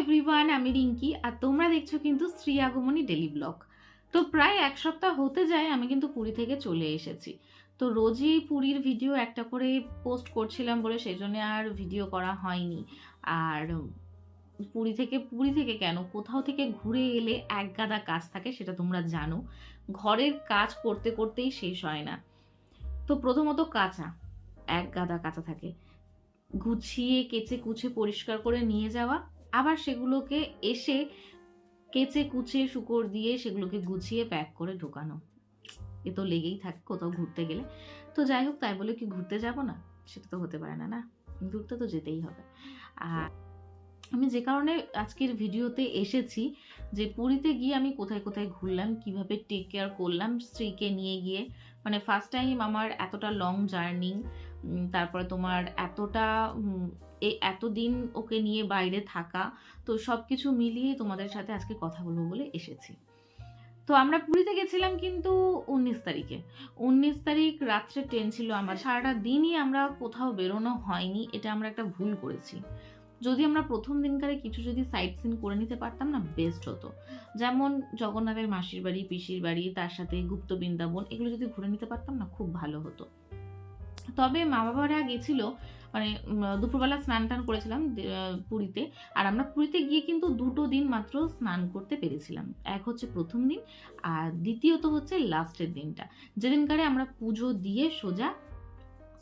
Everyone আমি রিঙ্কি আর তোমরা দেখছ কিন্তু শ্রী আগমনী ডেলি ব্লগ তো প্রায় এক সপ্তাহ হতে যায়, আমি কিন্তু পুরী থেকে চলে এসেছি। তো রোজই পুরীর ভিডিও একটা করে পোস্ট করছিলাম বলে সেই জন্য আর ভিডিও করা হয়নি। আর পুরী থেকে পুরী থেকে কেন? কোথাও থেকে ঘুরে এলে এক গাদা কাজ থাকে, সেটা তোমরা জানো। ঘরের কাজ করতে করতেই শেষ হয় না। তো প্রথমত কাঁচা, এক গাদা কাঁচা থাকে। গুছিয়ে কেচে কুচে পরিষ্কার করে নিয়ে যাওয়া আবার সেগুলোকে এসে কেচে, কুচে, শুকর দিয়ে সেগুলোকে গুছিয়ে প্যাক করে ঢোকানো। এ তো লেগেই থাকে কোথাও ঘুরতে গেলে। তো যাই হোক, তাই বলে কি ঘুরতে যাব না? সেটা তো হতে পারে না না? ঘুরতে তো যেতেই হবে। আর আমি যে কারণে আজকের ভিডিওতে এসেছি যে পুরীতে গিয়ে আমি কোথায় কোথায় ঘুরলাম, কীভাবে টেক কেয়ার করলাম স্ত্রীকে নিয়ে গিয়ে। মানে ফার্স্ট টাইম আমার এতটা লং জার্নি তারপরে তোমার এতটা উম, এ এতদিন ওকে নিয়ে বাইরে থাকা তো সব কিছু মিলিয়ে তোমাদের সাথে আজকে কথা বলব বলে এসেছি। তো আমরা পুরীতে গেছিলাম কিন্তু উনিশ তারিখে। উনিশ তারিখ রাত্রে ট্রেন ছিল আমার। সারাটা দিনই আমরা কোথাও বেরোনো হয়নি এটা আমরা একটা ভুল করেছি। যদি আমরা প্রথম দিনকারে কিছু যদি সাইট সিন করে নিতে পারতাম না বেস্ট হতো। যেমন জগন্নাথের মাসির বাড়ি পিসির বাড়ি তার সাথে গুপ্ত বৃন্দাবন এগুলো যদি ঘুরে নিতে পারতাম না খুব ভালো হতো। তবে মা বাবারা গেছিল মানে দুপুরবেলা স্নান টান করেছিলাম পুরীতে। আর আমরা পুরীতে গিয়ে কিন্তু দুটো দিন মাত্র স্নান করতে পেরেছিলাম। এক হচ্ছে প্রথম দিন, আর দ্বিতীয়ত হচ্ছে লাস্টের দিনটা। যেদিনকারে আমরা পুজো দিয়ে সোজা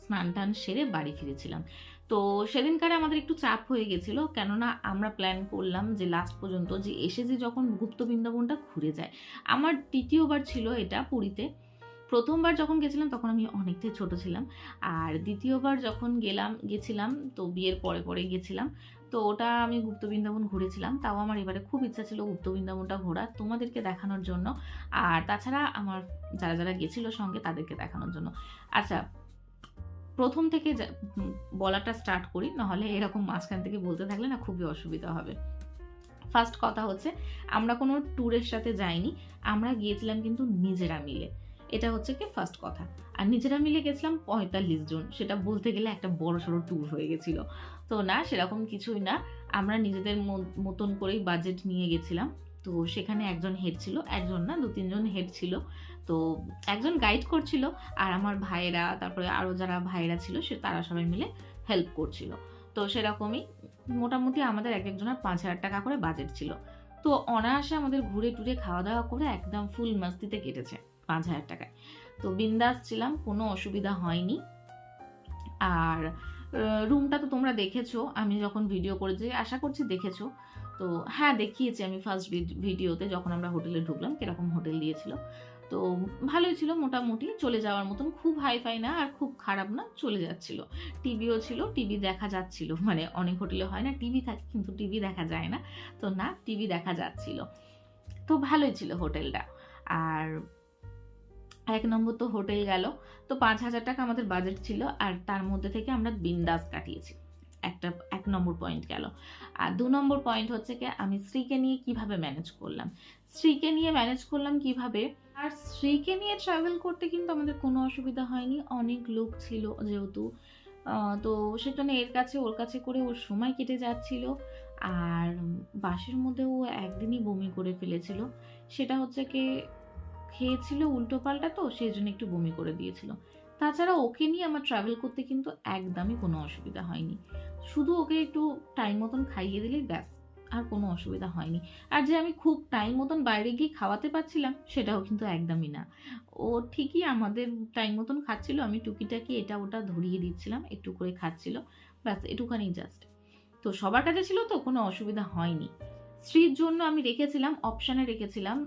স্নান টান সেরে বাড়ি ফিরেছিলাম। তো সেদিনকারে আমাদের একটু চাপ হয়ে গেছিল, কেননা আমরা প্ল্যান করলাম যে লাস্ট পর্যন্ত যে এসে যে যখন গুপ্ত বৃন্দাবনটা ঘুরে যায়। আমার তৃতীয়বার ছিল এটা পুরীতে। প্রথমবার যখন গেছিলাম, তখন আমি অনেকটাই ছোট ছিলাম। আর দ্বিতীয়বার যখন গেলাম, গেছিলাম, তো বিয়ের পরে পরে গেছিলাম, তো ওটা আমি গুপ্ত বৃন্দাবন ঘুরেছিলাম। তাও আমার এবারে খুব ইচ্ছা ছিল গুপ্ত বৃন্দাবনটা ঘোরার তোমাদেরকে দেখানোর জন্য। আর তাছাড়া আমার যারা যারা গেছিল সঙ্গে তাদেরকে দেখানোর জন্য। আচ্ছা প্রথম থেকে বলাটা স্টার্ট করি, নাহলে এরকম মাঝখান থেকে বলতে থাকলে না খুবই অসুবিধা হবে। ফার্স্ট কথা হচ্ছে, আমরা কোনো ট্যুরের সাথে যাইনি, আমরা গিয়েছিলাম কিন্তু নিজেরা মিলে। এটা হচ্ছে কি ফার্স্ট কথা। আর নিজেরা মিলে গেছিলাম পঁয়তাল্লিশ জন। সেটা বলতে গেলে একটা বড় সড়ো ট্যুর হয়ে গেছিল। তো না, সেরকম কিছুই না। আমরা নিজেদের মতন করেই বাজেট নিয়ে গেছিলাম। তো সেখানে একজন হেড ছিল, একজন না, দু তিনজন হেড ছিল। তো একজন গাইড করছিল। আর আমার ভাইয়েরা, তারপরে আরও যারা ভাইয়েরা ছিল, সে তারা সবাই মিলে হেল্প করছিল। তো সেরকমই মোটামুটি আমাদের এক একজনের পাঁচ হাজার টাকা করে বাজেট ছিল। তো অনায়াসে আমাদের ঘুরে টুরে খাওয়া দাওয়া করে একদম ফুল মাস্তিতে কেটেছে। পাঁচ হাজার টাকায়। তো বিন্দাস ছিলাম, কোনো অসুবিধা হয়নি। আর রুমটা তো তোমরা দেখেছ, আমি যখন ভিডিও করেছি, আশা করছি দেখেছ। তো হ্যাঁ দেখিয়েছি আমি ফার্স্ট ভিডিওতে যখন আমরা হোটেলে ঢুকলাম, কীরকম হোটেল দিয়েছিল। তো ভালোই ছিল মোটামুটি, চলে যাওয়ার মতন, খুব হাইফাই না, আর খুব খারাপ না, চলে যাচ্ছিল। টিভিও ছিল, টিভি দেখা যাচ্ছিল। মানে অনেক হোটেলে হয় না, টিভি থাকে, কিন্তু টিভি দেখা যায় না। তো না, টিভি দেখা যাচ্ছিল। তো ভালোই ছিল হোটেলটা। আর এক নম্বর তো হোটেল গেল। তো পাঁচ হাজার টাকা আমাদের বাজেট ছিল আর তার মধ্যে থেকে আমরা বিন্দাস কাটিয়েছি। একটা, এক নম্বর পয়েন্ট গেল। আর দু নম্বর পয়েন্ট হচ্ছে কি, আমি স্ত্রীকে নিয়ে কীভাবে ম্যানেজ করলাম? স্ত্রীকে নিয়ে ম্যানেজ করলাম কীভাবে? আর স্ত্রীকে নিয়ে ট্রাভেল করতে কিন্তু আমাদের কোনো অসুবিধা হয়নি। অনেক লোক ছিল যেহেতু। তো সেজন্য এর কাছে, ওর কাছে করে ওর সময় কেটে যাচ্ছিল। আর বাসের মধ্যে ও একদিনই বমি করে ফেলেছিল। সেটা হচ্ছে কি খেয়েছিল উল্টো পাল্টা তো, সেই জন্য একটু বমি করে দিয়েছিল। তাছাড়া ওকে নিয়ে আমার ট্রাভেল করতে কিন্তু একদমই কোনো অসুবিধা হয়নি। শুধু ওকে একটু টাইম মতন খাইয়ে দিলেই ব্যাস, আর কোনো অসুবিধা হয়নি। আর যে আমি খুব টাইম মতন বাইরে গিয়ে খাওয়াতে পারছিলাম, সেটাও কিন্তু একদমই না। ও ঠিকই আমাদের টাইম মতন খাচ্ছিল, আমি টুকিটাকি এটা ওটা ধরিয়ে দিচ্ছিলাম, একটু করে খাচ্ছিল, ব্যাস, এটুখানি জাস্ট তো সবার কাছে ছিল তো, কোনো অসুবিধা হয়নি। স্ত্রীর জন্য আমি রেখেছিলাম অপশানে রেখেছিলাম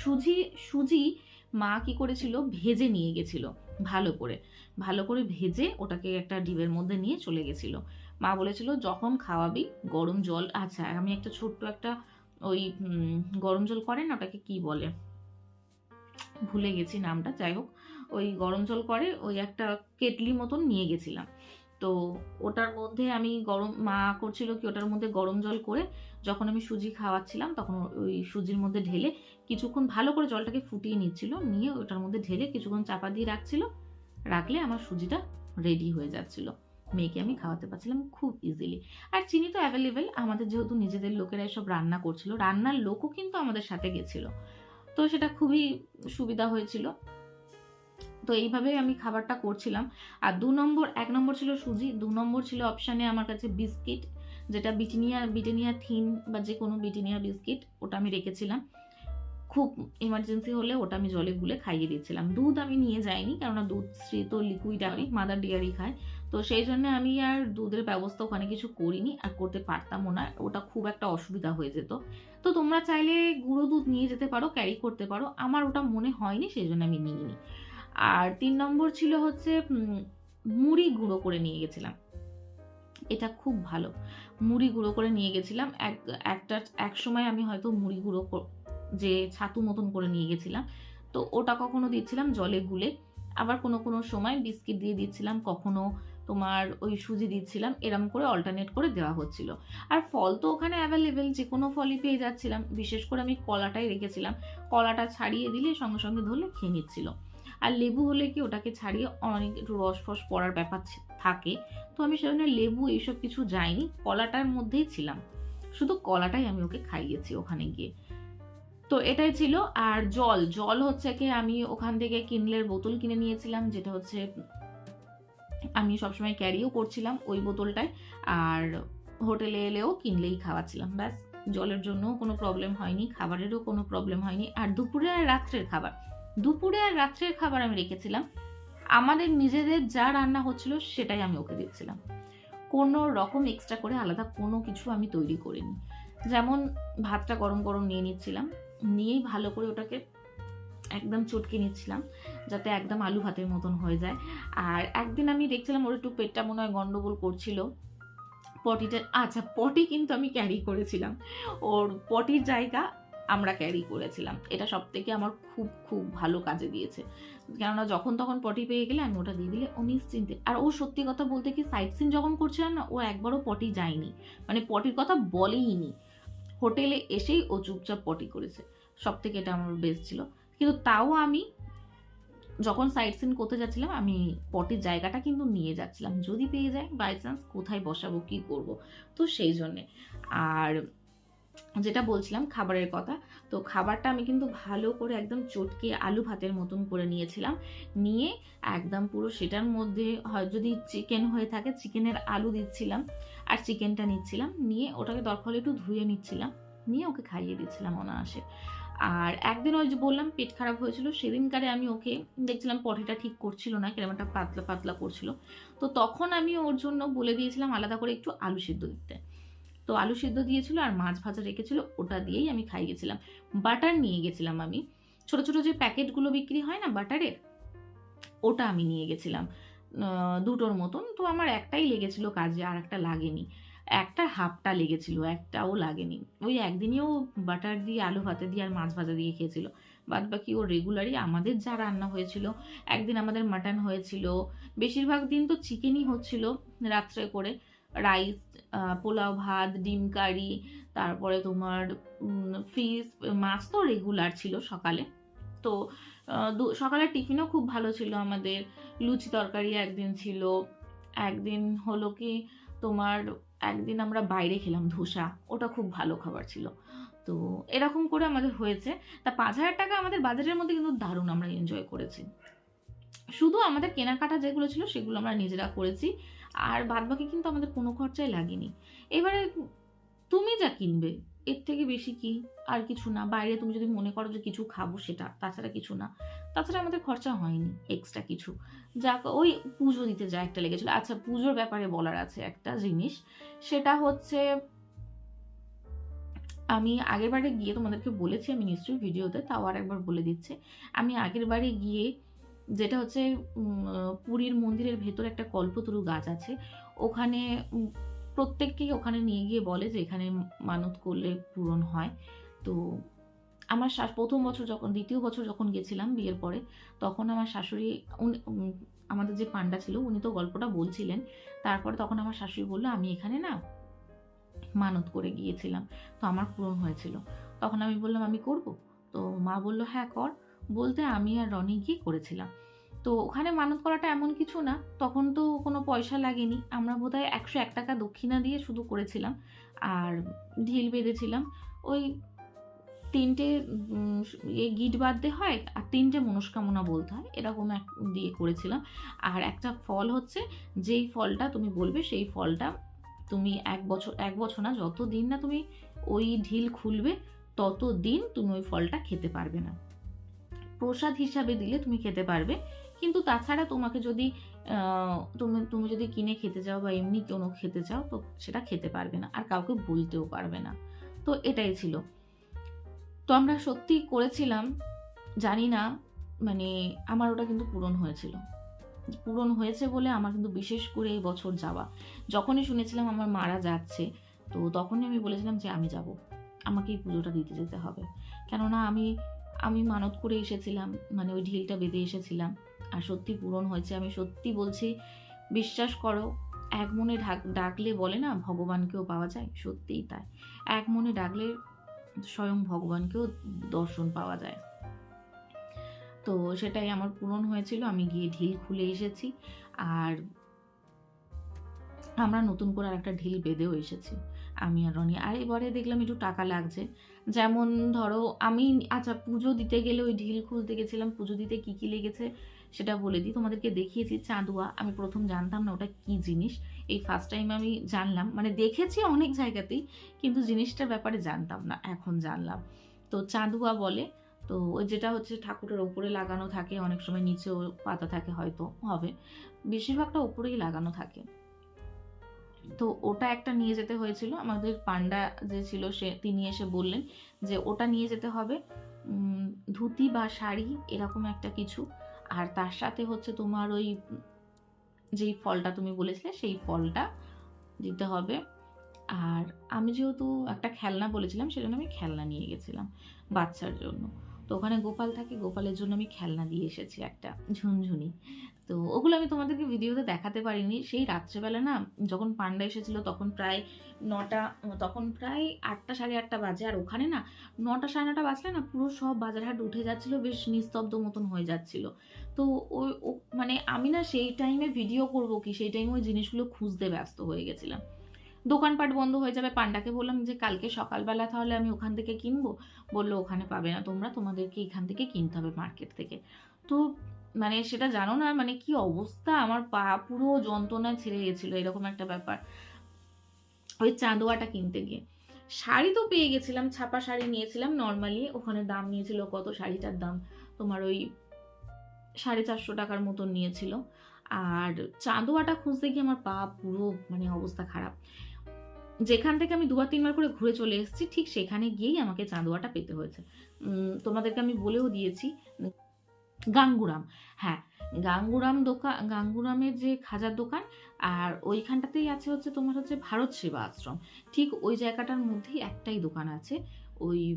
সুজি সুজি মা কি করেছিল? ভেজে নিয়ে গেছিল, ভালো করে। ভালো করে ভেজে ওটাকে একটা ডিবের মধ্যে নিয়ে চলে গেছিল। মা বলেছিল, যখন খাওয়াবি, গরম জল। আচ্ছা আমি একটা ছোট্ট একটা ওই গরম জল করে না, ওটাকে কি বলে? ভুলে গেছি নামটা, যাই হোক। ওই গরম জল করে ওই একটা কেটলি মতন নিয়ে গেছিলাম। তো ওটার মধ্যে আমি গরম, মা করছিল কি ওটার মধ্যে গরম জল করে যখন আমি সুজি খাওয়াচ্ছিলাম তখন ওই সুজির মধ্যে ঢেলে কিছুক্ষণ ভালো করে জলটাকে ফুটিয়ে নিচ্ছিল, নিয়ে ওটার মধ্যে ঢেলে কিছুক্ষণ চাপা দিয়ে রাখছিল, রাখলে আমার সুজিটা রেডি হয়ে যাচ্ছিল। মেয়েকে আমি খাওয়াতে পারছিলাম খুব ইজিলি আর চিনি তো অ্যাভেলেবেল আমাদের যেহেতু নিজেদের লোকেরা এসব রান্না করছিল, রান্নার লোকও কিন্তু আমাদের সাথে গেছিল। তো সেটা খুবই সুবিধা হয়েছিল। তো এইভাবেই আমি খাবারটা করছিলাম। আর দু নম্বর, এক নম্বর ছিল সুজি, দু নম্বর ছিল অপশানে আমার কাছে বিস্কিট, যেটা বিটিনিয়া, বিটেনিয়া থিন বা যে কোনো বিটেনিয়া বিস্কিট, ওটা আমি রেখেছিলাম। খুব ইমার্জেন্সি হলে ওটা আমি জলে গুলে খাইয়ে দিয়েছিলাম। দুধ আমি নিয়ে যাইনি, কেননা দুধ শ্রী তো লিকুইড আমি মাদার ডিয়ারি খায়। তো সেই জন্য আমি আর দুধের ব্যবস্থা ওখানে কিছু করিনি, আর করতে পারতামও না। ওটা খুব একটা অসুবিধা হয়ে যেত। তো তোমরা চাইলে গুঁড়ো দুধ নিয়ে যেতে পারো ক্যারি করতে পারো। আমার ওটা মনে হয়নি, সেই জন্য আমি নিইনি। আর তিন নম্বর ছিল হচ্ছে মুড়ি গুঁড়ো করে নিয়ে গেছিলাম। এটা খুব ভালো। মুড়ি গুঁড়ো করে নিয়ে গেছিলাম। এক, একটা, এক সময় আমি হয়তো মুড়ি গুঁড়ো যে ছাতু মতন করে নিয়ে গেছিলাম। তো ওটা কখনো দিচ্ছিলাম জলে গুলে। আবার কোনো কোনো সময় বিস্কিট দিয়ে দিচ্ছিলাম, কখনো তোমার ওই সুজি দিচ্ছিলাম, এরম করে অল্টারনেট করে দেওয়া হচ্ছিল। আর ফল তো ওখানে অ্যাভেলেবেল যে কোনো ফলই পেয়ে যাচ্ছিলাম। বিশেষ করে আমি কলাটাই রেখেছিলাম। কলাটা ছাড়িয়ে দিলে সঙ্গে সঙ্গে ধরলে খেয়ে নিচ্ছিল। আর লেবু হলে কি ওটাকে ছাড়িয়ে অনেক একটু রস ফস পড়ার ব্যাপার থাকে। তো আমি সেজন্য লেবু এইসব কিছু যাইনি, কলাটার মধ্যেই ছিলাম। শুধু কলাটাই আমি ওকে খাইয়েছি ওখানে গিয়ে। তো এটাই ছিল, আর জল। জল হচ্ছে কি আমি ওখান থেকে কিনলের বোতল কিনে নিয়েছিলাম, যেটা হচ্ছে আমি সবসময় ক্যারিও করছিলাম ওই বোতলটায়, আর হোটেলে এলেও কিনলেই খাওয়াচ্ছিলাম। ব্যাস, জলের জন্যও কোনো প্রবলেম হয়নি, খাবারেরও কোনো প্রবলেম হয়নি, আর দুপুরে আর রাত্রের খাবার। দুপুরে আর রাত্রের খাবার আমি রেখেছিলাম। আমাদের নিজেদের যা রান্না হচ্ছিল সেটাই আমি ওকে দিয়েছিলাম কোনো রকম এক্সট্রা করে আলাদা কোনো কিছু আমি তৈরি করিনি। যেমন ভাতটা গরম গরম নিয়ে নিচ্ছিলাম, নিয়েই ভালো করে ওটাকে একদম চটকে নিচ্ছিলাম, যাতে একদম আলু ভাতের মতন হয়ে যায়। আর একদিন আমি দেখছিলাম ওর একটু পেটটা মনে হয় গন্ডগোল করছিল। পটিটা আচ্ছা পটি কিন্তু আমি ক্যারি করেছিলাম। ওর পটির জায়গা আমরা ক্যারি করেছিলাম। এটা সব থেকে আমার খুব খুব ভালো কাজে দিয়েছে। কেননা যখন তখন পটি পেয়ে গেলে আমি ওটা দিয়ে দিলে ও নিশ্চিন্তে আর ও সত্যি কথা বলতে কি সাইট সিন যখন করছিলাম না, ও একবারও পটি যায়নি। মানে পটির কথা বলেইনি। হোটেলে এসেই ও চুপচাপ পটি করেছে। সব থেকে এটা আমার বেস্ট ছিল। কিন্তু তাও আমি যখন সাইট সিন করতে যাচ্ছিলাম, আমি পটির জায়গাটা কিন্তু নিয়ে যাচ্ছিলাম। যদি পেয়ে যায় বাই চান্স কোথায় বসাবো, কি করব? তো সেই জন্যে। আর যেটা বলছিলাম খাবারের কথা, তো খাবারটা আমি কিন্তু ভালো করে একদম চটকে আলু ভাতের মতন করে নিয়েছিলাম। নিয়ে একদম পুরো সেটার মধ্যে হয়, যদি চিকেন হয়ে থাকে চিকেনের আলু দিচ্ছিলাম আর চিকেনটা নিচ্ছিলাম। নিয়ে ওটাকে দরকার হলে একটু ধুয়ে নিচ্ছিলাম। নিয়ে ওকে খাইয়ে দিচ্ছিলাম অনায়াসে। আর একদিন ওই যে বললাম পেট খারাপ হয়েছিল, সেদিনকারে আমি ওকে দেখছিলাম পটিটা ঠিক করছিল না, কিরম একটা পাতলা পাতলা করছিল। তো তখন আমি ওর জন্য বলে দিয়েছিলাম আলাদা করে একটু আলু সিদ্ধ দিতে। তো আলু সেদ্ধ দিয়েছিল আর মাছ ভাজা রেখেছিল, ওটা দিয়েই আমি খাই গেছিলাম। বাটার নিয়ে গেছিলাম আমি। ছোট ছোট যে প্যাকেটগুলো বিক্রি হয় না বাটারের, ওটা আমি নিয়ে গেছিলাম। দুটোর মতন। তো আমার একটাই লেগেছিল কাজে, আর একটা লাগেনি। একটা হাফটা লেগেছিল, একটাও লাগেনি। ওই একদিনেও বাটার দিয়ে, আলু ভাতে দিয়ে আর মাছ ভাজা দিয়ে খেয়েছিল। বাদ বাকি ও রেগুলারই আমাদের যা রান্না হয়েছিল, একদিন আমাদের মাটন হয়েছিল। বেশিরভাগ দিন তো চিকেনই হচ্ছিল রাত্রে করে। রাইস পোলাও ভাত, ডিম কারি, তারপরে তোমার ফিস মাছ তো রেগুলার ছিল সকালে। তো সকালের টিফিনও খুব ভালো ছিল আমাদের। লুচি তরকারি একদিন ছিল। একদিন হলো কি, তোমার একদিন আমরা বাইরে খেলাম ধোসা। ওটা খুব ভালো খাবার ছিল। তো, এরকম করে আমাদের হয়েছে। তা পাঁচ হাজার টাকা আমাদের বাজারের মধ্যে কিন্তু দারুণ আমরা এনজয় করেছি। শুধু আমাদের কেনাকাটা যেগুলো ছিল, সেগুলো আমরা নিজেরা করেছি। আর বাদবাকি কিন্তু আমাদের কোনো খরচাই লাগেনি। এবারে তুমি যা কিনবে, এর থেকে বেশি কি? আর কিছু না। বাইরে তুমি যদি মনে করো যে কিছু খাব সেটা, তাছাড়া কিছু না। তাছাড়া আমাদের খরচা হয়নি এক্সট্রা কিছু। যা ওই পুজো দিতে যা একটা লেগেছিল। আচ্ছা পুজোর ব্যাপারে বলার আছে একটা জিনিস। সেটা হচ্ছে, আমি আগের বারে গিয়ে তোমাদেরকে বলেছি, আমি নিশ্চয়ই ভিডিওতে, তাও আর একবার বলে দিচ্ছি। আমি আগের বারে গিয়ে যেটা হচ্ছে পুরীর মন্দিরের ভেতরে একটা কল্পতরু গাছ আছে। ওখানে প্রত্যেককেই ওখানে নিয়ে গিয়ে বলে যে এখানে মানত করলে পূরণ হয়। তো আমার শাশ, প্রথম বছর যখন, দ্বিতীয় বছর যখন গেছিলাম বিয়ের পরে, তখন আমার শাশুড়ি আমাদের যে পান্ডা ছিল, উনি তো গল্পটা বলছিলেন। তারপরে তখন আমার শাশুড়ি বলল, আমি এখানে না, মানত করে গিয়েছিলাম। তো আমার পূরণ হয়েছিল। তখন আমি বললাম, আমি করব? তো মা বলল হ্যাঁ কর। বলতে আমি আর রনি গিয়ে করেছিলাম। তো ওখানে মানত করাটা এমন কিছু না, তখন তো কোনো পয়সা লাগেনি। আমরা বোধহয় একশো এক টাকা দক্ষিণা দিয়ে শুধু করেছিলাম আর ঢিল বেঁধেছিলাম। ওই তিনটে এ গিট বাঁধতে হয় আর তিনটে মনস্কামনা বলতে হয়, এরকম এক দিয়ে করেছিলাম। আর একটা ফল হচ্ছে, যেই ফলটা তুমি বলবে সেই ফলটা তুমি এক বছর এক বছর না যত দিন না তুমি ওই ঢিল খুলবে তত দিন তুমি ওই ফলটা খেতে পারবে না। প্রসাদ হিসাবে দিলে তুমি খেতে পারবে। কিন্তু তাছাড়া তোমাকে যদি তুমি তুমি যদি কিনে খেতে চাও বা এমনি কোনো খেতে চাও, তো সেটা খেতে পারবে না। আর কাউকে বলতেও পারবে না। তো এটাই ছিল। তো আমরা সত্যি করেছিলাম, জানি না মানে আমার ওটা কিন্তু পূরণ হয়েছিল। পূরণ হয়েছে বলে আমার কিন্তু বিশেষ করে এই বছর যাওয়া। যখনই শুনেছিলাম আমার মারা যাচ্ছে, তো তখনই আমি বলেছিলাম যে আমি যাব। আমাকে এই পুজোটা দিতে যেতে হবে। কেননা আমি আমি মানত করে এসেছিলাম মানে ওই ঢিলটা বেঁধে এসেছিলাম। আর সত্যি পূরণ হয়েছে, আমি সত্যি বলছি, বিশ্বাস করো, এক মনে ডাকলে বলে না, ভগবানকেও পাওয়া যায়, সত্যিই তাই। এক মনে ডাকলে স্বয়ং ভগবানকেও দর্শন পাওয়া যায়। তো সেটাই আমার পূরণ হয়েছিল, আমি গিয়ে ঢিল খুলে এসেছি, আর আমরা নতুন করে আর একটা ঢিল বেঁধেও এসেছি, আমি আর রনি। আর এবারে দেখলাম একটু টাকা লাগছে যেমন ধরো, আমি আচ্ছা পুজো দিতে গেলে ওই ঢিল খুলতে গেছিলাম, পুজো দিতে কী কী লেগেছে সেটা বলে দিই। তোমাদেরকে দেখিয়েছি চাঁদুয়া, আমি প্রথম জানতাম না ওটা কি জিনিস। এই ফার্স্ট টাইম আমি জানলাম মানে দেখেছি অনেক জায়গাতেই, কিন্তু জিনিসটার ব্যাপারে জানতাম না, এখন জানলাম। তো চাঁদুয়া বলে, তো ওই যেটা হচ্ছে ঠাকুরের ওপরে লাগানো থাকে, অনেক সময় নিচেও পাতা থাকে হয়তো, হবে। বেশিরভাগটা ওপরেই লাগানো থাকে। তো ওটা একটা নিয়ে যেতে হয়েছিল। আমাদের পান্ডা যে ছিল, সে, তিনি এসে বললেন যে ওটা নিয়ে যেতে হবে। ধুতি বা শাড়ি এরকম একটা কিছু। আর তার সাথে হচ্ছে তোমার ওই যেই ফলটা তুমি বলেছিলে, সেই ফলটা দিতে হবে। আর আমি যেহেতু একটা খেলনা বলেছিলাম, সেজন্য আমি খেলনা নিয়ে গেছিলাম বাচ্চার জন্য। তো ওখানে গোপাল থাকে, গোপালের জন্য আমি খেলনা দিয়ে এসেছি একটা ঝুনঝুনি। তো ওগুলো আমি তোমাদেরকে ভিডিওতে দেখাতে পারিনি। সেই রাত্রেবেলা না যখন পান্ডা এসেছিল তখন প্রায় নটা, তখন প্রায় আটটা, সাড়ে আটটা বাজে। আর ওখানে না নটা, সাড়ে নটা বাজলে না পুরো সব বাজারহাট উঠে যাচ্ছিল, বেশ নিস্তব্ধ মতন হয়ে যাচ্ছিল। তো ও- মানে আমি না সেই টাইমে ভিডিও করব কি, সেই টাইমে ওই জিনিসগুলো খুঁজতে ব্যস্ত হয়ে গেছিলাম। দোকানপাট বন্ধ হয়ে যাবে, পান্ডাকে বললাম যে কালকে সকালবেলা তাহলে আমি ওখান থেকে কিনবো। বলল, ওখানে পাবে না তোমরা, তোমাদেরকে এখান থেকে কিনতে হবে মার্কেট থেকে। তো মানে সেটা জানো না মানে কি অবস্থা? আমার পা পুরো যন্ত্রণায় ছেড়ে গেছিল, এরকম একটা ব্যাপার। ওই চাঁদোয়াটা কিনতে গিয়ে। শাড়ি তো পেয়ে গেছিলাম, ছাপা শাড়ি নিয়েছিলাম নর্মালি ওখানে দাম নিয়েছিল কত? শাড়িটার দাম তোমার ওই সাড়ে চারশো টাকার মতন নিয়েছিল। আর চাঁদোয়াটা খুঁজতে গিয়ে আমার পা পুরো মানে অবস্থা খারাপ। যেখান থেকে আমি দুবার তিনবার করে ঘুরে চলে এসেছি, ঠিক সেখানে গিয়েই আমাকে চাঁদোয়াটা পেতে হয়েছে। তোমাদেরকে আমি বলেও দিয়েছি গাঙ্গুরাম। হ্যাঁ গাঙ্গুরাম দোকান গাঙ্গুরামের যে খাজার দোকান, আর ওইখানটাতেই আছে হচ্ছে তোমার হচ্ছে ভারত সেবা আশ্রম। ঠিক ওই জায়গাটার মধ্যেই একটাই দোকান আছে, ওই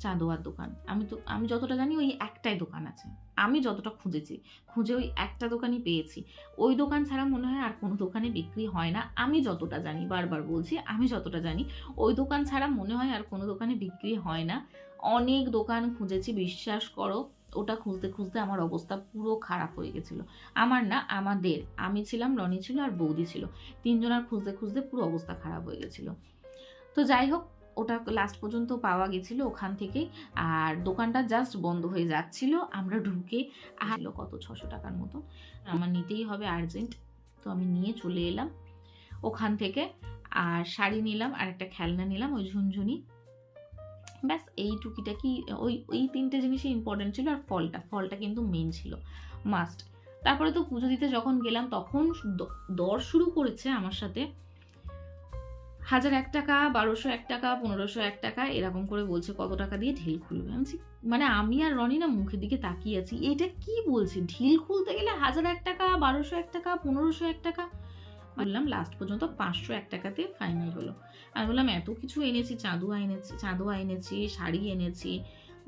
চাঁদোয়ার দোকান। আমি তো, আমি যতটা জানি ওই একটাই দোকান আছে। আমি যতটা খুঁজেছি, খুঁজে ওই একটা দোকানই পেয়েছি। ওই দোকান ছাড়া মনে হয় আর কোনো দোকানে বিক্রি হয় না। আমি যতটা জানি, বারবার বলছি, আমি যতটা জানি, ওই দোকান ছাড়া মনে হয় আর কোনো দোকানে বিক্রি হয় না। অনেক দোকান খুঁজেছি, বিশ্বাস করো। ওটা খুঁজতে খুঁজতে আমার অবস্থা পুরো খারাপ হয়ে গেছিল। আমার না আমাদের, আমি ছিলাম, রনি ছিল আর বৌদি ছিল। তিনজনের খুঁজতে খুঁজতে পুরো অবস্থা খারাপ হয়ে গেছিল। তো যাই হোক, ওটা লাস্ট পর্যন্ত পাওয়া গেছিল ওখান থেকেই আর দোকানটা জাস্ট বন্ধ হয়ে যাচ্ছিল। আমরা ঢুকে আসলো কত? ছশো টাকার মতো। আমার নিতেই হবে আর্জেন্ট তো আমি নিয়ে চলে এলাম। ওখান থেকে আর শাড়ি নিলাম আর একটা খেলনা নিলাম, ওই ঝুনঝুনি। ব্যাস, এই টুকিটাকি, ওই ওই তিনটে জিনিসই ইম্পর্টেন্ট ছিল আর ফলটা ফলটা কিন্তু মেন ছিল মাস্ট তারপরে তো পুজো দিতে যখন গেলাম, তখন দর শুরু করেছে আমার সাথে হাজার এক টাকা, বারোশো এক টাকা, পনেরোশো এক টাকা, এরকম করে বলছে কত টাকা দিয়ে ঢিল খুলবে। আমি মানে আমি আর রনি না মুখের দিকে তাকিয়ে আছি, এটা কি বলছে? ঢিল খুলতে গেলে হাজার এক টাকা, বারোশো এক টাকা, পনেরোশো এক টাকা বললাম লাস্ট পর্যন্ত পাঁচশো এক টাকাতে ফাইনাল হলো। আমি বললাম, এত কিছু এনেছি চাঁদুয়া এনেছি চাঁদুয়া এনেছি, শাড়ি এনেছি।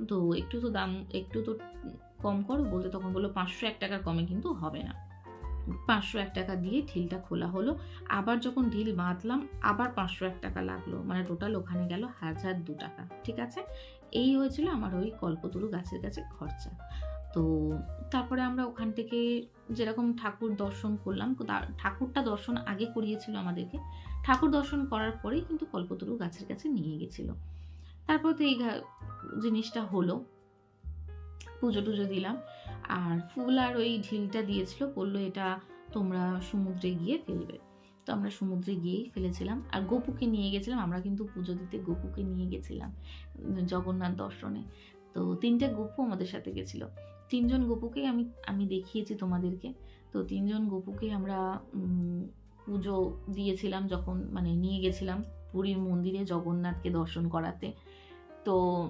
তো একটু তো দাম, একটু তো কম করো। বলতে তখন বলল, পাঁচশো এক টাকার কমে কিন্তু হবে না। পাঁচশো এক টাকা দিয়ে ঢিলটা খোলা হলো। আবার যখন ঢিল বাঁধলাম, আবার পাঁচশো এক টাকা লাগল। মানে টোটাল ওখানে গেল হাজার দু টাকা। ঠিক আছে? এই হয়েছিল আমার ওই কল্পতরু গাছের কাছে খরচা। তো তারপরে আমরা ওখান থেকে যেরকম ঠাকুর দর্শন করলাম ঠাকুরটা দর্শন আগে করিয়েছিল আমাদেরকে। ঠাকুর দর্শন করার পরেই কিন্তু কল্পতরু গাছের কাছে নিয়ে গেছিল। তারপর তো এই জিনিসটা হলো, পুজো টুজো দিলাম। আর ফুল আর ওই ঢিলটা দিয়েছিল, বলল এটা তোমরা সমুদ্রে গিয়ে ফেলবে। তো আমরা সমুদ্রে গিয়েই ফেলেছিলাম। আর গোপুকে নিয়ে গেছিলাম, আমরা কিন্তু পুজো দিতে গোপুকে নিয়ে গেছিলাম, জগন্নাথ দর্শনে। তো তিনটে গোপু আমাদের সাথে গেছিল। তিনজন গোপুকেই আমি আমি দেখিয়েছি তোমাদেরকে। তো তিনজন গোপুকে আমরা পুজো দিয়েছিলাম যখন মানে নিয়ে গেছিলাম পুরীর মন্দিরে জগন্নাথকে দর্শন করাতে। তো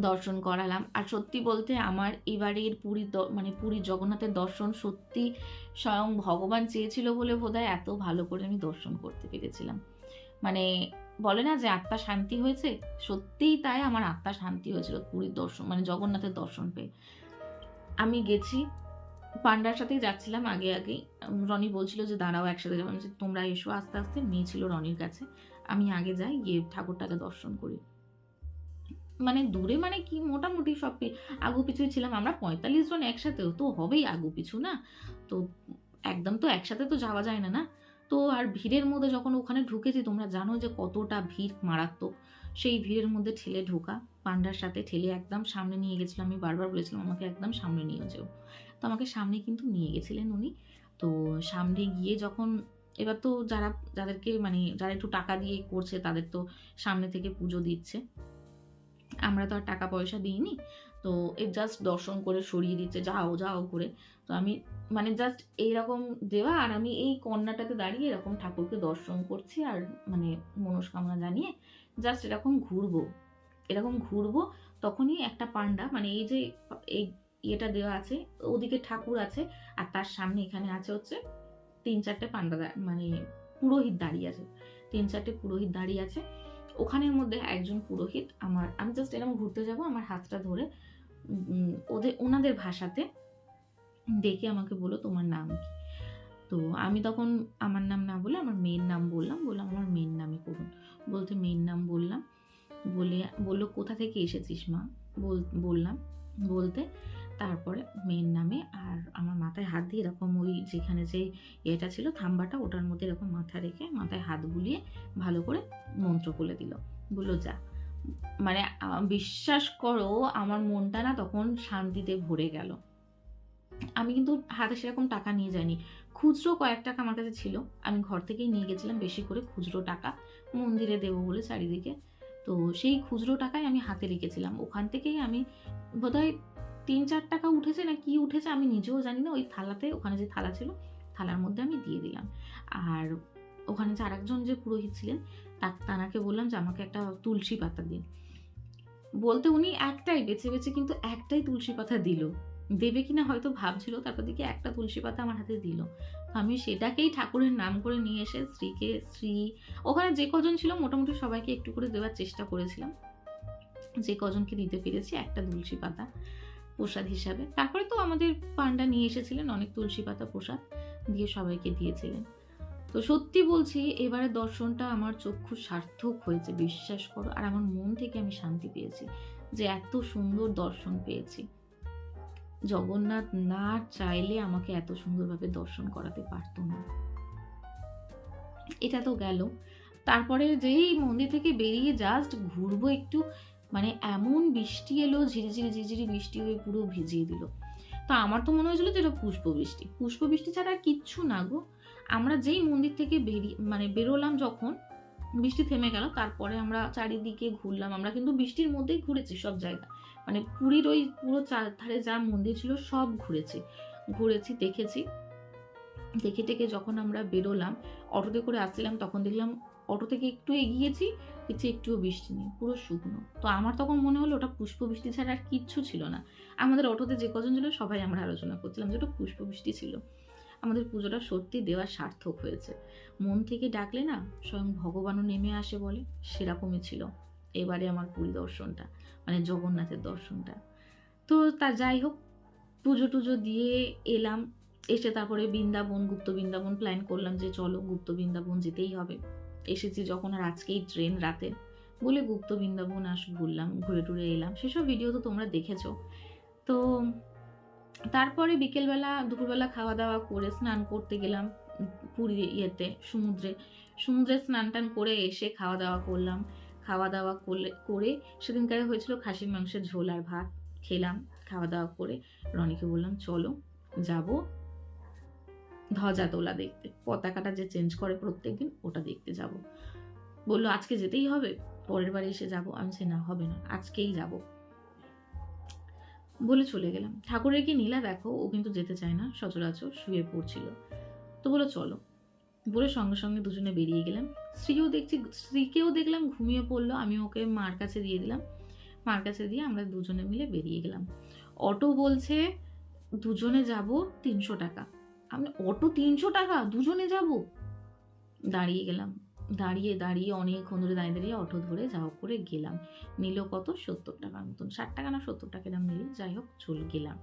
দর্শন করালাম। আর সত্যি বলতে আমার এবারের পুরীর দ- মানে পুরীর জগন্নাথের দর্শন সত্যি স্বয়ং ভগবান চেয়েছিল বলে বোধহয় এত ভালো করে আমি দর্শন করতে পেরেছিলাম। মানে বলে না যে আত্মা শান্তি হয়েছে? সত্যিই তাই আমার আত্মা শান্তি হয়েছিল পুরীর দর্শন মানে জগন্নাথের দর্শন পেয়ে। আমি গেছি পান্ডার সাথেই যাচ্ছিলাম আগে আগে রনি বলছিল যে দাঁড়াও একসাথে যাব। বলছি, তোমরা এসো আস্তে আস্তে। মেয়ে ছিল রনির কাছে। আমি আগে যাই গিয়ে ঠাকুরটাকে দর্শন করি। মানে দূরে মানে কি মোটামুটি সব আগু পিছুই ছিলাম আমরা পঁয়তাল্লিশ জন একসাথেও তো হবেই আগু পিছু না? তো একদম তো একসাথে তো যাওয়া যায় না না? তো আর ভিড়ের মধ্যে যখন ওখানে ঢুকেছি, তোমরা জানো যে কতটা ভিড় মারাত্মক। সেই ভিড়ের মধ্যে ঠেলে ঢোকা। পান্ডার সাথে ঠেলে একদম সামনে নিয়ে গেছিলাম আমি বারবার বলেছিলাম, আমাকে একদম সামনে নিয়ে যেও। তো আমাকে সামনে কিন্তু নিয়ে গেছিলেন উনি। তো সামনে গিয়ে যখন, এবার তো যারা, যাদেরকে মানে যারা একটু টাকা দিয়ে করছে, তাদের তো সামনে থেকে পুজো দিচ্ছে। আমরা তো আর টাকা পয়সা দিইনি। তো এই জাস্ট দর্শন করে সরিয়ে দিচ্ছে, যাও যাও করে। তো আমি মানে জাস্ট এইরকম দেওয়া আর আমি এই কন্যাটাতে দাঁড়িয়ে এরকম ঠাকুরকে দর্শন করছি আর মানে মনস্কামনা জানিয়ে জাস্ট এরকম ঘুরবো। এরকম ঘুরবো, তখনই একটা পান্ডা মানে এই যে এই ইয়েটা দেওয়া আছে, ওদিকে ঠাকুর আছে আর তার সামনে এখানে আছে হচ্ছে তিন চারটে পান্ডা মানে পুরোহিত দাঁড়িয়ে আছে। তিন চারটে পুরোহিত দাঁড়িয়ে আছে। ওখানের মধ্যে একজন পুরোহিত আমার, আমি জাস্ট এরকম ঘুরতে যাব, আমার হাতটা ধরে ওদের, ওনাদের ভাষাতে ডেকে আমাকে বলো তোমার নাম কি। তো আমি তখন আমার নাম না বলে আমার মেয়ের নাম বললাম বললাম আমার মেয়ের নামই করুন। বলতে মেয়ের নাম বললাম, বলে, বলল, কোথা থেকে এসেছিস মা? বল- বললাম, বলতে তারপরে মেয়ের নামে আর আমার মাথায় হাত দিয়ে এরকম ওই যেখানে যে এটা ছিল, থাম্বাটা, ওটার মধ্যে এরকম মাথা রেখে মাথায় হাত বুলিয়ে ভালো করে মন্ত্র বলে দিল। বলল, যা। মানে বিশ্বাস করো, আমার মনটা না তখন শান্তিতে ভরে গেল। আমি কিন্তু হাতে সেরকম টাকা নিয়ে যাইনি। খুচরো কয়েক টাকা আমার কাছে ছিল। আমি ঘর থেকেই নিয়ে গেছিলাম বেশি করে খুচরো টাকা। মন্দিরে দেবো বলে চারিদিকে। তো সেই খুচরো টাকাই আমি হাতে রেখেছিলাম। ওখান থেকেই আমি বোধহয় তিন চার টাকা উঠেছে না কি উঠেছে আমি নিজেও জানি না। ওই থালাতে, ওখানে যে থালা ছিল, থালার মধ্যে আমি দিয়ে দিলাম। আর ওখানে যে আরেকজন যে পুরোহিত ছিলেন তানাকে বললাম যে আমাকে একটা তুলসী পাতা দিন। বলতে উনি একটাই, বেছে বেছে কিন্তু একটাই তুলসী পাতা দিল। দেবে কিনা হয়তো ভাবছিল, তারপর দেখি একটা তুলসী পাতা আমার হাতে দিল। আমি সেটাকেই ঠাকুরের নাম করে নিয়ে এসে স্ত্রীকে স্ত্রী ওখানে যে কজন ছিল মোটামুটি সবাইকে একটু করে দেওয়ার চেষ্টা করেছিলাম। যে কজনকে দিতে পেরেছি, একটা তুলসী পাতা প্রসাদ হিসাবে। তারপরে তো আমাদের পান্ডা নিয়ে এসেছিলেন, অনেক তুলসী পাতা প্রসাদ দিয়ে সবাইকে দিয়েছিলেন। তো সত্যি বলছি এবারে দর্শনটা আমার চক্ষু সার্থক হয়েছে, বিশ্বাস করো। আর আমার মন থেকে আমি শান্তি পেয়েছি যে এত সুন্দর দর্শন পেয়েছি। জগন্নাথ না চাইলে আমাকে এত সুন্দরভাবে দর্শন করাতে পারতো না। এটা তো গেল। তারপরে যেই মন্দির থেকে বেরিয়ে জাস্ট ঘুরবো একটু মানে এমন বৃষ্টি এলো ঝিরিঝিরি ঝিরিঝিরি বৃষ্টি হয়ে পুরো ভিজিয়ে দিল। তো আমার তো মনে হয়েছিল যে এটা পুষ্প বৃষ্টি পুষ্প বৃষ্টি ছাড়া আর কিচ্ছু না গো। আমরা যেই মন্দির থেকে বেরিয়ে মানে বেরোলাম যখন, বৃষ্টি থেমে গেল, তারপরে আমরা চারিদিকে ঘুরলাম। আমরা কিন্তু বৃষ্টির মধ্যেই ঘুরেছি সব জায়গা। মানে পুরীর ওই পুরো চারধারে যা মন্দির ছিল সব ঘুরেছি। ঘুরেছি, দেখেছি। দেখে টেকে যখন আমরা বেরোলাম, অটোতে করে আসছিলাম, তখন দেখলাম অটো থেকে একটু এগিয়েছি দেখছি একটুও বৃষ্টি নেই, পুরো শুকনো। তো আমার তখন মনে হলো, ওটা পুষ্প বৃষ্টি ছাড়া আর কিচ্ছু ছিল না। আমাদের অটোতে যে কজন ছিল, সবাই আমরা আলোচনা করছিলাম যে ওটা পুষ্প বৃষ্টি ছিল। আমাদের পুজোটা সত্যি দেওয়া সার্থক হয়েছে। মন থেকে ডাকলে না স্বয়ং ভগবানও নেমে আসে বলে, সেরকমই ছিল এবারে আমার পুরী দর্শনটা মানে জগন্নাথের দর্শনটা। তো তা যাই হোক, পুজো টুজো দিয়ে এলাম, এসে তারপরে বৃন্দাবন, গুপ্ত বৃন্দাবন প্ল্যান করলাম যে চলো গুপ্ত বৃন্দাবন যেতেই হবে। এসেছি যখন আর আজকেই ট্রেন রাতে। বলে গুপ্ত বৃন্দাবন আস ঘুরলাম ঘুরে টুরে এলাম। সেসব ভিডিও তো তোমরা দেখেছ। তো তারপরে বিকেলবেলা, দুপুরবেলা খাওয়া দাওয়া করে স্নান করতে গেলাম পুরী ইয়েতে, সমুদ্রে। সমুদ্রে স্নান টান করে এসে খাওয়া দাওয়া করলাম। খাওয়া দাওয়া করলে, করে সেদিনকারে হয়েছিল খাসির মাংসের ঝোল আর ভাত। খেলাম খাওয়া দাওয়া করে রনিকে বললাম, চলো, যাব ধ্বজা তোলা দেখতে। পতাকাটা যে চেঞ্জ করে প্রত্যেকদিন, ওটা দেখতে যাব। বলল, আজকে যেতেই হবে? পরের বারে এসে যাব? আমি সে না, হবে না। আজকেই যাব। বলে চলে গেলাম। ঠাকুরের কি নীলা দেখো? ও কিন্তু যেতে চায় না, সচরাচর শুয়ে পড়ছিল। তো বলো চলো। বলে সঙ্গে সঙ্গে দুজনে বেরিয়ে গেলাম। স্ত্রীও দেখছি, স্ত্রীকেও দেখলাম, ঘুমিয়ে পড়ল। আমি ওকে মার কাছে দিয়ে দিলাম। মার কাছে দিয়ে আমরা দুজনে মিলে বেরিয়ে গেলাম। অটো বলছে, দুজনে যাব তিনশো টাকা। আমি, অটো তিনশো টাকা? দুজনে যাব? দাঁড়িয়ে গেলাম। দাঁড়িয়ে দাঁড়িয়ে অনেকক্ষণ ধরে দাঁড়িয়ে দাঁড়িয়ে অটো ধরে যা হোক করে গেলাম। নিল কত? সত্তর টাকার মতন। ষাট টাকা না সত্তর টাকা দাম নিল। যাই হোক, চল গেলাম।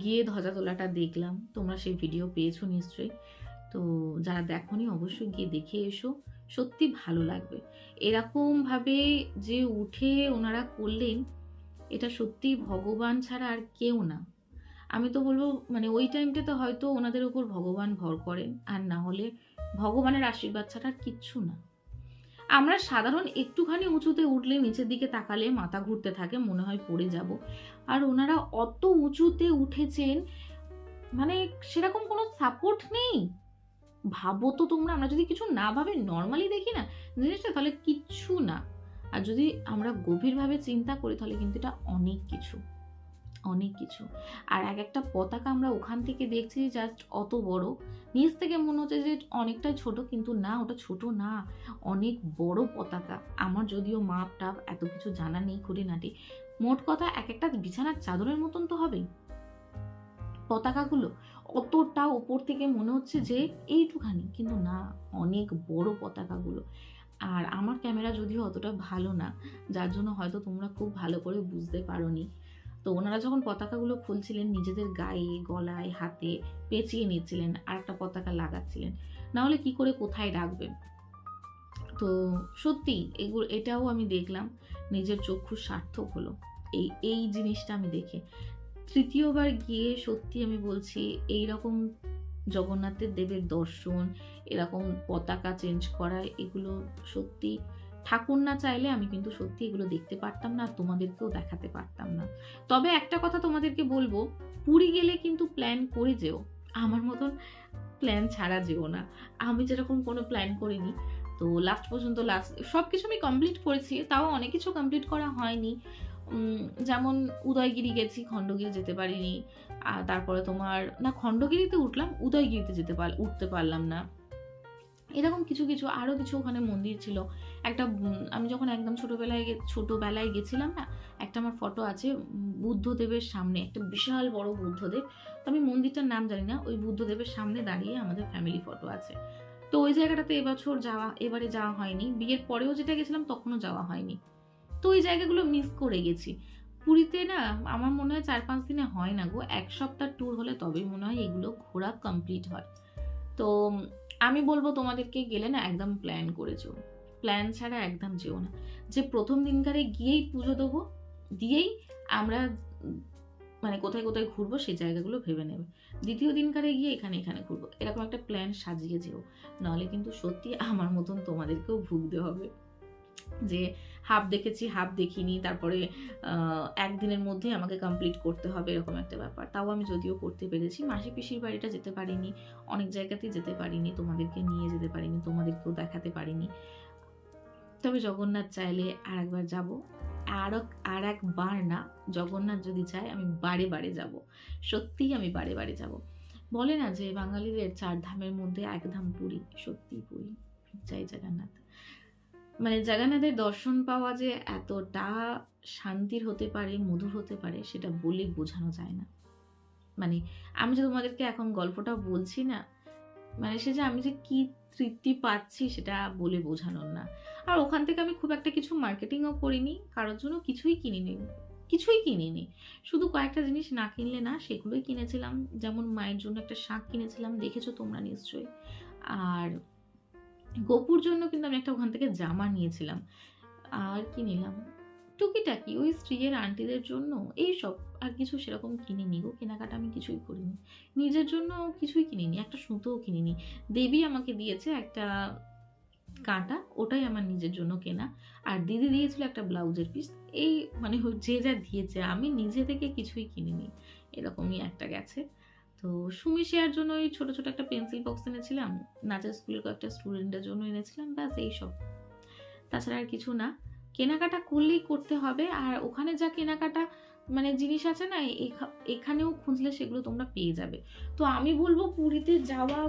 গিয়ে ধ্বজা তোলাটা দেখলাম। তোমরা সেই ভিডিও পেয়েছ নিশ্চয়ই। তো যারা দেখোনি অবশ্যই গিয়ে দেখে এসো। সত্যি ভালো লাগবে। এরকম ভাবে যে উঠে ওনারা করলেন, এটা সত্যি ভগবান ছাড়া আর কেউ না। আমি তো বলব মানে ওই টাইমটাতে হয়তো ওনাদের উপর ভগবান ভর করেন, আর না হলে ভগবানের আশীর্বাদ ছাড়া আর কিচ্ছু না। আমরা সাধারণ একটুখানি উঁচুতে উঠলে, নিচের দিকে তাকালে মাথা ঘুরতে থাকে, মনে হয় পড়ে যাব। আর ওনারা অত উঁচুতে উঠেছেন মানে সেরকম কোনো সাপোর্ট নেই। ভাবো তো তোমরা, আমরা যদি কিছু না ভাবে নর্মালি দেখি না জিনিসটা, তাহলে কিচ্ছু না। আর যদি আমরা গভীরভাবে চিন্তা করি, তাহলে কিন্তু এটা অনেক কিছু। অনেক কিছু। আর এক একটা পতাকা আমরা ওখান থেকে দেখছি জাস্ট অত বড়। নিচ থেকে মনে হচ্ছে যে অনেকটাই ছোট, কিন্তু না, ওটা ছোট না। অনেক বড় পতাকা। আমার যদিও মাপ টাপ এত কিছু জানা নেই খুঁটিনাটি। মোট কথা এক একটা বিছানার চাদরের মতন তো হবেই পতাকাগুলো অতটা ওপর থেকে মনে হচ্ছে যে এইটুখানি, কিন্তু না, অনেক বড় পতাকাগুলো। আর আমার ক্যামেরা যদিও অতটা ভালো না, যার জন্য হয়তো তোমরা খুব ভালো করে বুঝতে পারোনি। তো ওনারা যখন পতাকাগুলো খুলছিলেন, নিজেদের গায়ে, গলায়, হাতে পেঁচিয়ে নিচ্ছিলেন আর একটা পতাকা লাগাচ্ছিলেন, না হলে কি করে কোথায় রাখবেন? তো সত্যি এগুলো এটাও আমি দেখলাম, নিজের চক্ষু সার্থক হলো। এই এই জিনিসটা আমি দেখে। তৃতীয়বার গিয়ে সত্যি আমি বলছি এই রকম জগন্নাথের দেবের দর্শন, এরকম পতাকা চেঞ্জ করা, এগুলো সত্যি ঠাকুর না চাইলে আমি কিন্তু সত্যি এগুলো দেখতে পারতাম না, আর তোমাদেরকেও দেখাতে পারতাম না। তবে একটা কথা তোমাদেরকে বলব, পুরী গেলে কিন্তু প্ল্যান করে যেও। আমার মতন প্ল্যান ছাড়া যেও না। আমি যেরকম কোনো প্ল্যান করিনি, তো লাস্ট পর্যন্ত লাস্ট সব কিছু আমি কমপ্লিট করেছি, তাও অনেক কিছু কমপ্লিট করা হয়নি। যেমন উদয়গিরি গেছি, খণ্ডগিরি যেতে পারিনি। তারপরে তোমার, না খণ্ডগিরিতে উঠলাম, উদয়গিরিতে যেতে পার, উঠতে পারলাম না। এরকম কিছু কিছু আরও কিছু ওখানে মন্দির ছিল। একটা আমি যখন একদম ছোটোবেলায় ছোটোবেলায় গেছিলাম না, একটা আমার ফটো আছে বুদ্ধদেবের সামনে, একটা বিশাল বড় বুদ্ধদেব। তো আমি মন্দিরটার নাম জানি না, ওই বুদ্ধদেবের সামনে দাঁড়িয়ে আমাদের ফ্যামিলি ফটো আছে। তো ওই জায়গাটাতে এবছর যাওয়া, এবারে যাওয়া হয়নি। বিয়ের পরেও যেটা গেছিলাম, তখনও যাওয়া হয়নি। তো ওই জায়গাগুলো মিস করে গেছি। পুরীতে না, আমার মনে হয় চার পাঁচ দিনে হয় না গো, এক সপ্তাহ ট্যুর হলে তবেই মনে হয় এগুলো ঘোরা কমপ্লিট হয়। তো আমি বলব তোমাদেরকে গেলে না একদম প্ল্যান করে যেও প্ল্যান ছাড়া একদম যেও না। যে প্রথম দিনকারে গিয়েই পুজো দেবো, দিয়েই আমরা মানে কোথায় কোথায় ঘুরবো সেই জায়গাগুলো ভেবে নেবে। দ্বিতীয় দিনকারে গিয়ে এখানে এখানে ঘুরবো। এরকম একটা প্ল্যান সাজিয়ে যেও। নাহলে কিন্তু সত্যি আমার মতন তোমাদেরকেও ভুগতে হবে। যে হাফ দেখেছি, হাফ দেখিনি। তারপরে একদিনের মধ্যে আমাকে কমপ্লিট করতে হবে এরকম একটা ব্যাপার। তাও আমি যদিও করতে পেরেছি। মাসি পিসির বাড়িটা যেতে পারিনি। অনেক জায়গাতেই যেতে পারিনি। তোমাদেরকে নিয়ে যেতে পারিনি, তোমাদেরকেও দেখাতে পারিনি। তবে জগন্নাথ চাইলে আর একবার যাব। আর আর একবার না, জগন্নাথ যদি চায়, আমি বারে বারে যাব। সত্যিই আমি বারে বারে যাব। বলে না যে বাঙালিদের চার ধামের মধ্যে এক ধাম পুরী? সত্যিই পুরী। জয় জগন্নাথ। মানে জগন্নাথের দর্শন পাওয়া যে এতটা শান্তির হতে পারে, মধুর হতে পারে, সেটা বলে বোঝানো যায় না। মানে আমি যে তোমাদেরকে এখন গল্পটা বলছি না মানে সে যে আমি যে কি তৃপ্তি পাচ্ছি সেটা বলে বোঝানোর না। আর ওখান থেকে আমি খুব একটা কিছু মার্কেটিংও করিনি, কারোর জন্য কিছুই কিনিনি কিছুই কিনিনি। শুধু কয়েকটা জিনিস না কিনলে না, সেগুলোই কিনেছিলাম। যেমন মায়ের জন্য একটা শাক কিনেছিলাম, দেখেছ তোমরা নিশ্চয়ই। আর গোপুর জন্য কিন্তু আমি একটা ওখান থেকে জামা নিয়েছিলাম। আর কি নিলাম? টুকিটাকি, ওই স্ত্রীর আন্টিদের জন্য এই সব। আর কিছু সেরকম কিনিনি গো, কেনাকাটা আমি কিছুই করিনি। নিজের জন্য কিছুই কিনিনি, একটা সুতোও কিনিনি। দেবী আমাকে দিয়েছে একটা কাঁটা, ওটাই আমার নিজের জন্য কেনা। আর দিদি দিয়েছিল একটা ব্লাউজের পিস। এই মানে যে যা দিয়েছে, আমি নিজে থেকে কিছুই কিনিনি। এরকমই একটা গেছে। তো সুমি শেয়ার জন্য ওই ছোটো ছোটো একটা পেন্সিল বক্স এনেছিলাম। নাচের স্কুলের কয়েকটা স্টুডেন্টের জন্য এনেছিলাম, ব্যাস এইসব তাছাড়া আর কিছু না। কেনাকাটা করলেই করতে হবে, আর ওখানে যা কেনাকাটা মানে জিনিস আছে না এখা- এখানেও খুঁজলে সেগুলো তোমরা পেয়ে যাবে। তো আমি বলব পুরীতে যাওয়া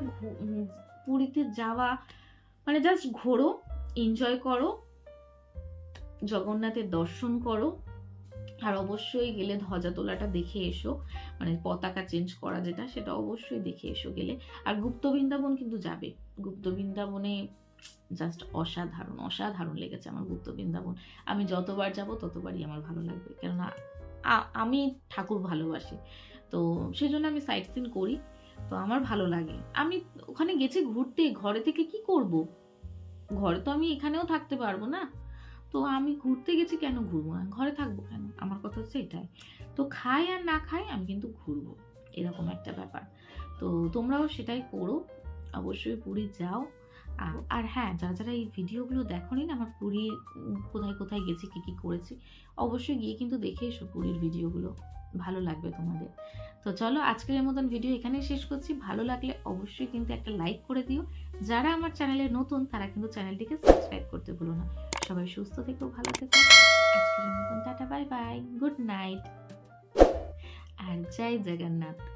পুরীতে যাওয়া মানে জাস্ট ঘোরো এনজয় করো, জগন্নাথের দর্শন করো আর অবশ্যই গেলে ধ্বজা তোলাটা দেখে এসো। মানে পতাকা চেঞ্জ করা যেটা, সেটা অবশ্যই দেখে এসো গেলে। আর গুপ্ত বৃন্দাবন কিন্তু যাবে। গুপ্ত বৃন্দাবনে জাস্ট অসাধারণ অসাধারণ লেগেছে আমার গুপ্ত বৃন্দাবন। আমি যতবার যাব, ততবারই আমার ভালো লাগবে। কেননা আমি ঠাকুর ভালোবাসি। তো সেই জন্য আমি সাইট সিন করি। তো আমার ভালো লাগে। আমি ওখানে গেছি ঘুরতে। ঘরে থেকে কি করব? ঘরে তো আমি এখানেও থাকতে পারব না। তো আমি ঘুরতে গেছি কেন ঘুরবো না? ঘরে থাকব কেন? আমার কথা হচ্ছে এটাই। তো খাই আর না খাই আমি কিন্তু ঘুরবো। এরকম একটা ব্যাপার। তো তোমরাও সেটাই করো। অবশ্যই পুরী যাও। আর হ্যাঁ যারা যারা এই ভিডিওগুলো দেখোনি না, আমার পুরী কোথায় কোথায় গেছি, কী কী করেছি, অবশ্যই গিয়ে কিন্তু দেখে এসো পুরীর ভিডিওগুলো। ভালো লাগবে তোমাদের। তো চলো, আজকের মতন ভিডিও এখানেই শেষ করছি। ভালো লাগলে অবশ্যই কিন্তু একটা লাইক করে দিও। যারা আমার চ্যানেলে নতুন, তারা কিন্তু চ্যানেলটিকে সাবস্ক্রাইব করতে ভুলো না। সবাই সুস্থ থেকো, ভালো থেকো। আজকের মতন tata, bye bye. Good night. আর জয় জগন্নাথ।